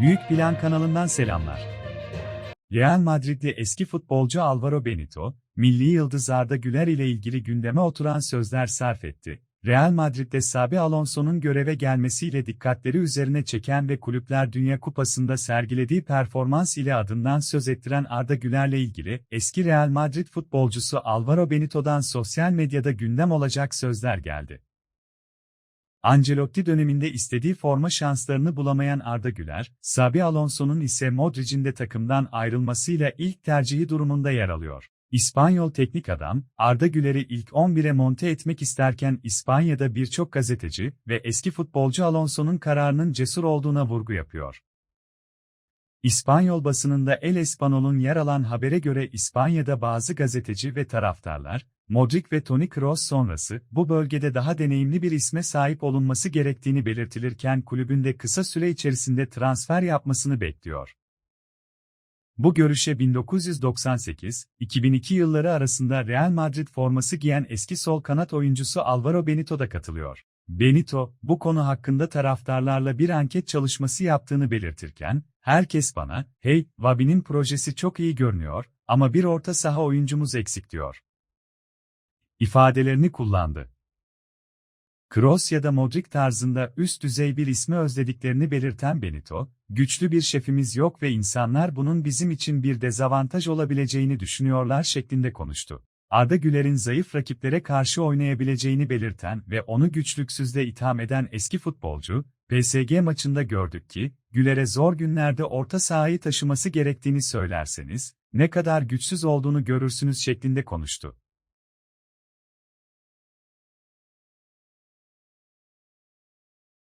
Büyük Plan kanalından selamlar. Real Madridli eski futbolcu Alvaro Benito, milli yıldız Arda Güler ile ilgili gündeme oturan sözler sarf etti. Real Madrid'de Sabi Alonso'nun göreve gelmesiyle dikkatleri üzerine çeken ve Kulüpler Dünya Kupası'nda sergilediği performans ile adından söz ettiren Arda Güler'le ilgili eski Real Madrid futbolcusu Alvaro Benito'dan sosyal medyada gündem olacak sözler geldi. Ancelotti döneminde istediği forma şanslarını bulamayan Arda Güler, Sabi Alonso'nun ise Modric'in de takımdan ayrılmasıyla ilk tercihi durumunda yer alıyor. İspanyol teknik adam, Arda Güler'i ilk 11'e monte etmek isterken İspanya'da birçok gazeteci ve eski futbolcu Alonso'nun kararının cesur olduğuna vurgu yapıyor. İspanyol basınında El Español'un yer alan habere göre İspanya'da bazı gazeteci ve taraftarlar, Modric ve Toni Kroos sonrası bu bölgede daha deneyimli bir isme sahip olunması gerektiğini belirtilirken kulübünde kısa süre içerisinde transfer yapmasını bekliyor. Bu görüşe 1998-2002 yılları arasında Real Madrid forması giyen eski sol kanat oyuncusu Alvaro Benito da katılıyor. Benito, bu konu hakkında taraftarlarla bir anket çalışması yaptığını belirtirken, herkes bana, hey, Vabi'nin projesi çok iyi görünüyor ama bir orta saha oyuncumuz eksik diyor. ifadelerini kullandı. Kroos ya da Modric tarzında üst düzey bir ismi özlediklerini belirten Benito, güçlü bir şefimiz yok ve insanlar bunun bizim için bir dezavantaj olabileceğini düşünüyorlar şeklinde konuştu. Arda Güler'in zayıf rakiplere karşı oynayabileceğini belirten ve onu güçlüksüzle itham eden eski futbolcu, PSG maçında gördük ki, Güler'e zor günlerde orta sahayı taşıması gerektiğini söylerseniz, ne kadar güçsüz olduğunu görürsünüz şeklinde konuştu.